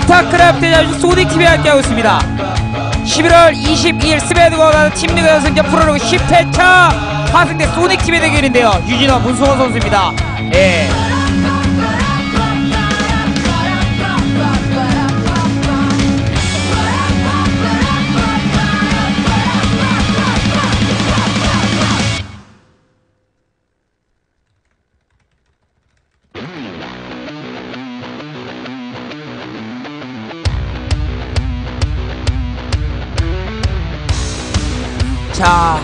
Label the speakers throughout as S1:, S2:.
S1: 스타크래프트 자주 소닉TV와 함께하고 있습니다. 11월 22일 스베드거나 팀리그 연승전 프로리그 10회차 하승대 소닉TV 대결인데요. 유진호 문승호 선수입니다. 예. 자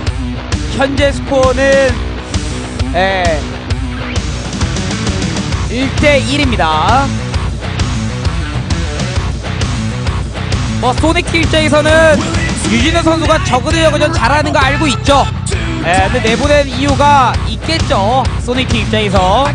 S1: 현재 스코어는 예, 1대 1입니다. 뭐 소닉팀 입장에서는 유진호 선수가 저그대 저그전 잘하는 거 알고 있죠. 예, 근데 내보낸 이유가 있겠죠 소닉팀 입장에서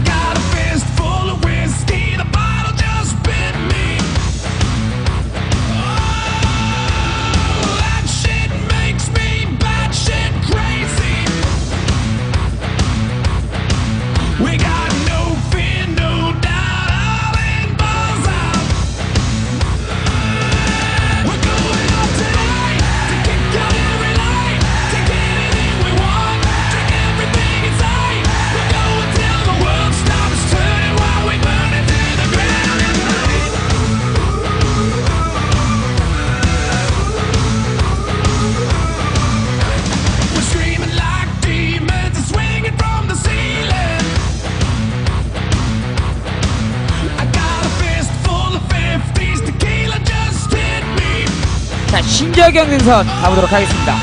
S1: 자 신재경 능선 가보도록 하겠습니다.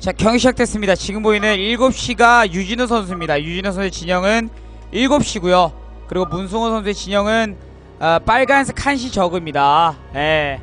S1: 자 경기 시작됐습니다 지금 보이는 7시가 유진호 선수입니다 유진호 선수의 진영은 7시고요 그리고 문승호 선수의 진영은 어, 빨간색 칸시 저그입니다 예.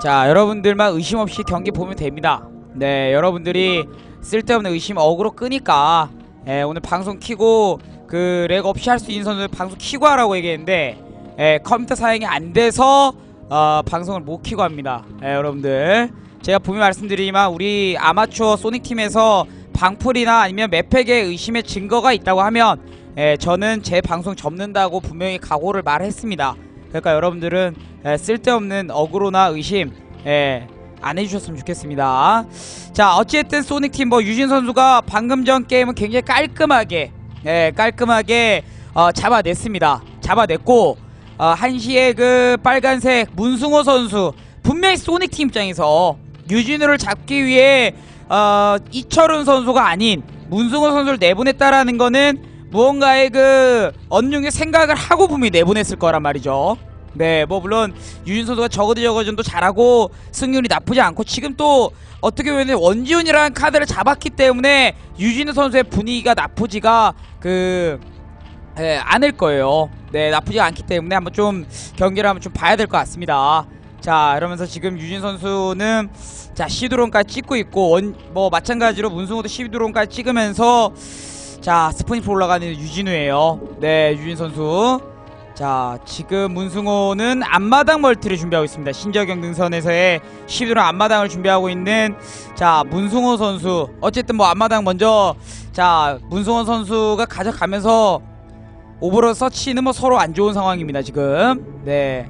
S1: 자 여러분들만 의심 없이 경기 보면 됩니다. 네 여러분들이 쓸데없는 의심 어그로 끄니까 예, 오늘 방송 키고 그 렉 없이 할 수 있는 선수들 방송 키고 하라고 얘기했는데 예, 컴퓨터 사양이 안 돼서 어, 방송을 못 키고 합니다. 예, 여러분들. 제가 분명히 말씀드리지만 우리 아마추어 소닉팀에서 방풀이나 아니면 맵팩에 의심의 증거가 있다고 하면 예, 저는 제 방송 접는다고 분명히 각오를 말했습니다 그러니까 여러분들은 예, 쓸데없는 어그로나 의심 예, 안 해주셨으면 좋겠습니다. 자 어찌됐든 소닉팀 뭐 유진 선수가 방금 전 게임은 굉장히 깔끔하게 예, 깔끔하게 어, 잡아냈습니다. 잡아냈고 어, 한시에 그 빨간색 문승호 선수 분명히 소닉팀 입장에서 유진우를 잡기 위해 어, 이철훈 선수가 아닌 문승호 선수를 내보냈다라는 거는 무언가의 그 언중의 생각을 하고 분명히 내보냈을 거란 말이죠. 네, 뭐 물론 유진 선수가 저거드 저거전도 잘하고 승률이 나쁘지 않고 지금 또 어떻게 보면 원지훈이라는 카드를 잡았기 때문에 유진 선수의 분위기가 나쁘지가 그 예, 않을 거예요. 네, 나쁘지 않기 때문에 한번 좀 경기를 한번 좀 봐야 될 것 같습니다. 자, 이러면서 지금 유진 선수는 자 시드론까지 찍고 있고 원 뭐 마찬가지로 문승호도 시드론까지 찍으면서 자 스프린트 올라가는 유진우예요. 네, 유진 선수. 자 지금 문승호는 앞마당 멀티를 준비하고 있습니다. 신저경 등선에서의 11호 앞마당을 준비하고 있는 자 문승호 선수. 어쨌든 뭐 앞마당 먼저 자 문승호 선수가 가져가면서 오버로 서치는 뭐 서로 안 좋은 상황입니다 지금. 네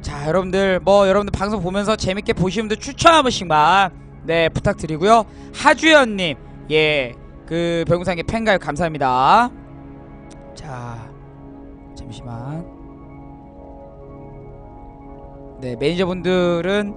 S1: 자 여러분들 뭐 여러분들 방송 보면서 재밌게 분들 추천 한 번씩만 네 부탁드리고요. 하주연님. 예 그 병상의 팬가입 감사합니다 자 잠시만. 네, 매니저분들은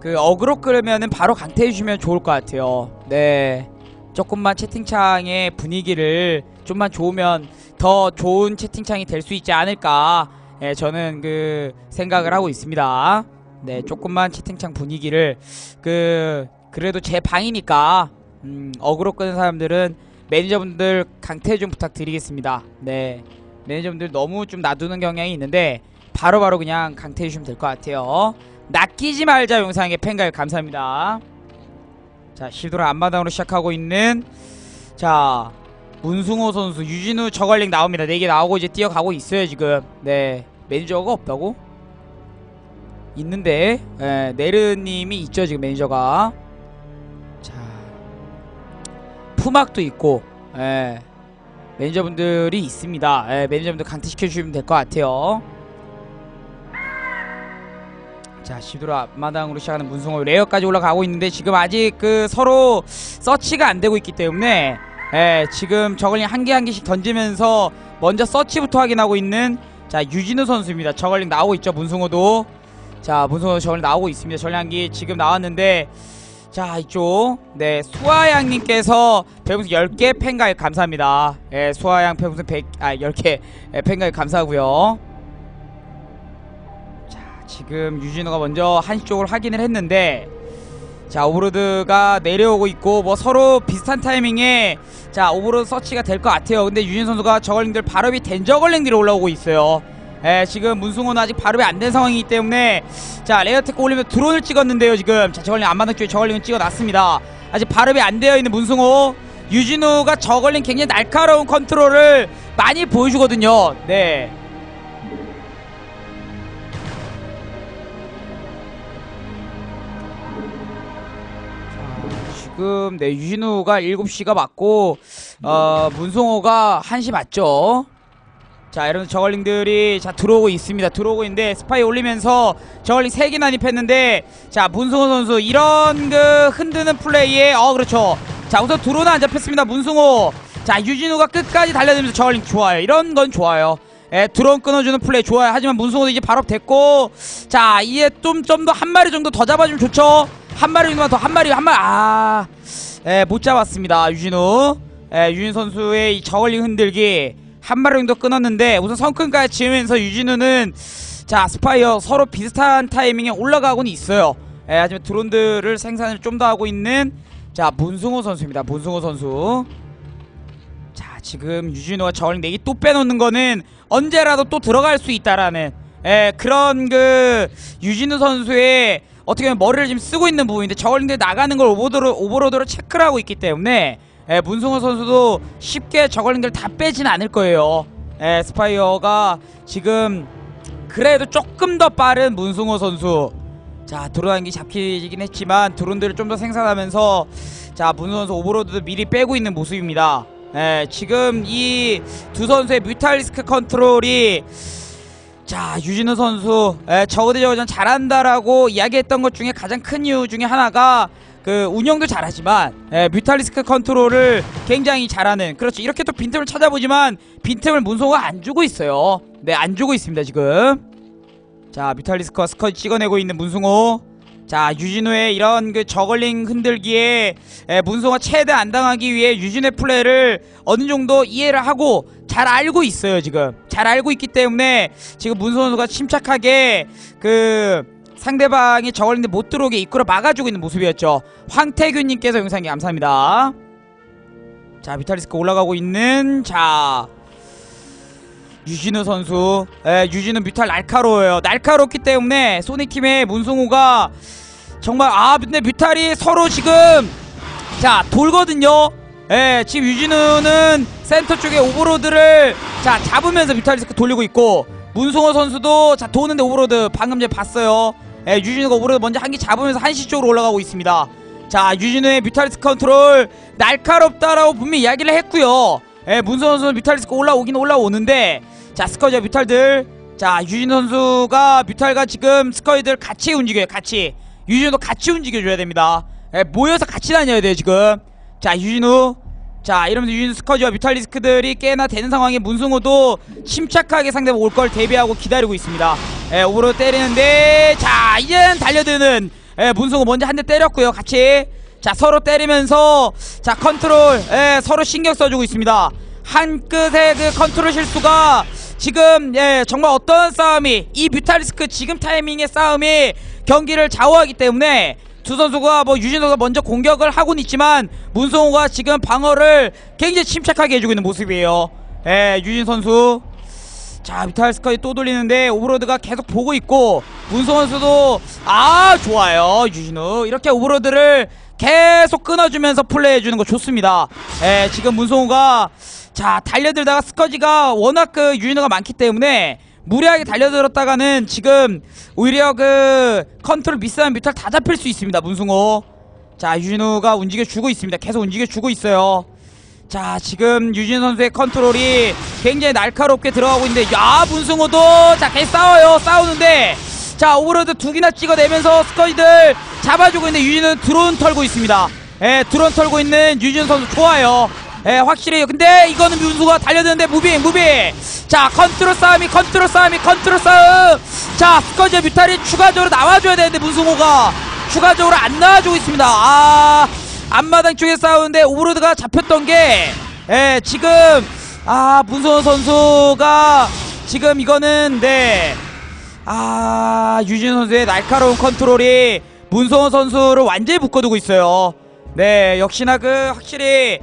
S1: 그 어그로 끌면은 바로 강퇴해 주시면 좋을 것 같아요. 네. 조금만 채팅창의 분위기를 좀만 좋으면 더 좋은 채팅창이 될 수 있지 않을까 예, 저는 그 생각을 하고 있습니다. 네, 조금만 채팅창 분위기를 그 그래도 제 방이니까 음, 어그로 끄는 사람들은 매니저분들 강퇴 좀 부탁드리겠습니다. 네, 매니저분들 너무 좀 놔두는 경향이 있는데 바로바로 그냥 강퇴해 주시면 될 것 같아요. 낚이지 말자 영상의 팬가입 감사합니다. 자, 시도를 앞마당으로 시작하고 있는 자 문승호 선수 유진우 저걸링 나옵니다. 4개 나오고 이제 뛰어가고 있어요 지금. 네 매니저가 없다고? 있는데 예, 네르님이 있죠 지금 매니저가. 푸막도 있고 예, 매니저분들이 있습니다. 예, 매니저분들 강퇴시켜 주시면 될 것 같아요. 자 시도를 앞마당으로 시작하는 문승호 레어까지 올라가고 있는데 지금 아직 그 서로 서치가 안 되고 있기 때문에 예, 지금 저걸링 한 개 한 개씩 던지면서 먼저 서치부터 확인하고 있는 자 유진우 선수입니다. 저걸링 나오고 있죠 문승호도 자 문승호 저걸링 나오고 있습니다. 한개 지금 나왔는데 자 이쪽 네 수아양님께서 별풍선 10개 팬가입 감사합니다. 예, 수아양 별풍선 100, 아 10개 예, 팬가입 감사하고요. 자 지금 유진우가 먼저 한시 쪽을 확인을 했는데 자 오버로드가 내려오고 있고 뭐 서로 비슷한 타이밍에 자 오버로드 서치가 될 것 같아요 근데 유진 선수가 저걸링들 발업이 된 저걸링들이 올라오고 있어요 예 지금 문승호는 아직 발업이 안 된 상황이기 때문에 자 레어 테크 올리면 드론을 찍었는데요 지금. 자 저걸링 안마당 쪽에 저걸링을 찍어놨습니다. 아직 발업이 안 되어 있는 문승호. 유진우가 저걸링 굉장히 날카로운 컨트롤을 많이 보여주거든요. 네. 지금 네 유진우가 7시가 맞고 어 문성호가 1시 맞죠 자 여러분 저걸링들이 자 들어오고 있습니다. 들어오고 있는데 스파이 올리면서 저걸링 3개 난입했는데 자 문승호 선수 이런 그 흔드는 플레이에 어 그렇죠. 자 우선 드론은 안 잡혔습니다 문승호. 자 유진우가 끝까지 달려들면서 저걸링 좋아요. 이런 건 좋아요. 예, 드론 끊어주는 플레이 좋아요. 하지만 문승호도 이제 바로 됐고 자 이제 좀좀 더 한 마리 정도 더 잡아주면 좋죠. 한 마리 정도만 더 한 마리 한 마리 아, 예, 못 잡았습니다 유진우. 예, 유진 선수의 이 저걸링 흔들기 한 마리 정도 끊었는데 우선 성큰까지 지으면서 유진우는 자 스파이어 서로 비슷한 타이밍에 올라가고는 있어요. 예, 하지만 드론들을 생산을 좀 더 하고 있는 자 문승호 선수입니다. 문승호 선수. 자 지금 유진우가 저걸링 4개 또 빼놓는 거는 언제라도 또 들어갈 수 있다라는 예, 그런 그 유진우 선수의 어떻게 보면 머리를 지금 쓰고 있는 부분인데 저걸링들 나가는 걸 오버로드로 체크를 하고 있기 때문에 예, 문승호 선수도 쉽게 저걸링들 다 빼진 않을 거예요. 예, 스파이어가 지금 그래도 조금 더 빠른 문승호 선수. 자 드론 한기 잡히긴 했지만 드론들을 좀 더 생산하면서 자 문승호 선수 오버로드 미리 빼고 있는 모습입니다. 예, 지금 이 두 선수의 뮤탈리스크 컨트롤이 자 유진우 선수 에, 저거대 저거전 잘한다라고 이야기했던 것 중에 가장 큰 이유 중에 하나가 그 운영도 잘하지만 에, 뮤탈리스크 컨트롤을 굉장히 잘하는 그렇죠. 이렇게 또 빈틈을 찾아보지만 빈틈을 문소가 안 주고 있어요. 네안 주고 있습니다 지금. 자 뮤탈리스크와 스컷 찍어내고 있는 문승호. 자 유진우의 이런 그 저걸링 흔들기에 에, 문소가 최대 안 당하기 위해 유진우의 플레이를 어느 정도 이해를 하고 잘 알고 있어요 지금. 잘 알고 있기 때문에 지금 문소 선수가 침착하게 그 상대방이 저걸링들 못 들어오게 이끌어 막아주고 있는 모습이었죠. 황태균님께서 영상에 감사합니다. 자 비탈리스크 올라가고 있는 자 유진우 선수. 예, 유진우 뮤탈 날카로워요. 날카롭기 때문에 소닉팀의 문승호가 정말 아 근데 뮤탈이 서로 지금 자 돌거든요. 예 지금 유진우는 센터 쪽에 오버로드를 자 잡으면서 뮤탈리스크 돌리고 있고 문승호 선수도 자 도는데 오버로드 방금 전에 봤어요 예 유진우가 오버로드 먼저 한 개 잡으면서 한시 쪽으로 올라가고 있습니다. 자 유진우의 뮤탈리스크 컨트롤 날카롭다라고 분명히 이야기를 했고요. 예 문승호 선수 뮤탈리스크 올라오긴 올라오는데 자 스커지와 뮤탈들. 자 유진 선수가 뮤탈과 지금 스커이들 같이 움직여요 같이. 유진우도 같이 움직여줘야 됩니다. 예, 모여서 같이 다녀야 돼요 지금. 자 유진우 자 이러면서 유진우 스커지와 뮤탈리스크들이 꽤나 되는 상황에 문승호도 침착하게 상대방 올 걸 대비하고 기다리고 있습니다. 예, 오버로 때리는데 자 이젠 달려드는 예, 문승호 먼저 한 대 때렸고요 같이. 자 서로 때리면서 자 컨트롤 예, 서로 신경 써주고 있습니다. 한 끝의 그 컨트롤 실수가 지금 예 정말 어떤 싸움이 이 뮤탈리스크 지금 타이밍의 싸움이 경기를 좌우하기 때문에 두 선수가 뭐 유진 선수가 먼저 공격을 하고는 있지만 문성호가 지금 방어를 굉장히 침착하게 해주고 있는 모습이에요. 예 유진 선수. 자 뮤탈스커이 또 돌리는데 오버로드가 계속 보고 있고 문성원 선수도 아 좋아요 유진우 이렇게 오버로드를 계속 끊어주면서 플레이해주는 거 좋습니다. 예 지금 문성호가 자 달려들다가 스커지가 워낙 그 유진우가 많기 때문에 무리하게 달려들었다가는 지금 오히려 그 컨트롤 미스한 뮤탈 다 잡힐 수 있습니다 문성호. 자 유진우가 움직여주고 있습니다. 계속 움직여주고 있어요. 자 지금 유진 선수의 컨트롤이 굉장히 날카롭게 들어가고 있는데 야 문승호도 자 계속 싸워요. 싸우는데 자 오버로드 두 개나 찍어내면서 스커이들 잡아주고 있는데 유진은 드론 털고 있습니다. 예 드론 털고 있는 유진 선수 좋아요 예 확실해요 근데 이거는 문승호가 달려드는데 무빙 무빙 자 컨트롤 싸움이 컨트롤 싸움이 컨트롤 싸움 자 스커지 뮤탈이 추가적으로 나와줘야 되는데 문승호가 추가적으로 안 나와주고 있습니다 아 앞마당 쪽에 싸우는데 오브로드가 잡혔던 게 예, 지금 아 문성호 선수가 지금 이거는 네. 아 유진 선수의 날카로운 컨트롤이 문성호 선수를 완전히 묶어두고 있어요. 네 역시나 그 확실히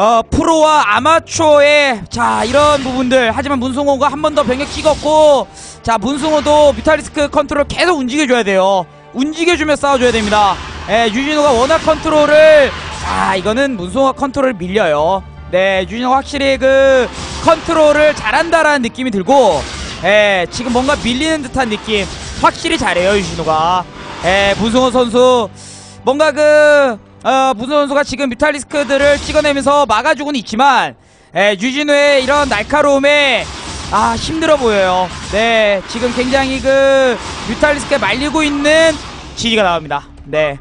S1: 어 프로와 아마추어의 자 이런 부분들. 하지만 문승호가 한 번 더 병력 찍었고 자 문승호도 뮤탈리스크 컨트롤 계속 움직여줘야 돼요. 움직여주며 싸워줘야 됩니다. 예 유진호가 워낙 컨트롤을 자 이거는 문승호가 컨트롤 밀려요. 네 유진호가 확실히 그 컨트롤을 잘한다라는 느낌이 들고 예 지금 뭔가 밀리는 듯한 느낌. 확실히 잘해요 유진호가. 예 문승호 선수 뭔가 그 어, 무슨 선수가 지금 뮤탈리스크들을 찍어내면서 막아주고는 있지만 에, 유진우의 이런 날카로움에 아 힘들어 보여요. 네 지금 굉장히 그 뮤탈리스크에 말리고 있는 지리가 나옵니다. 네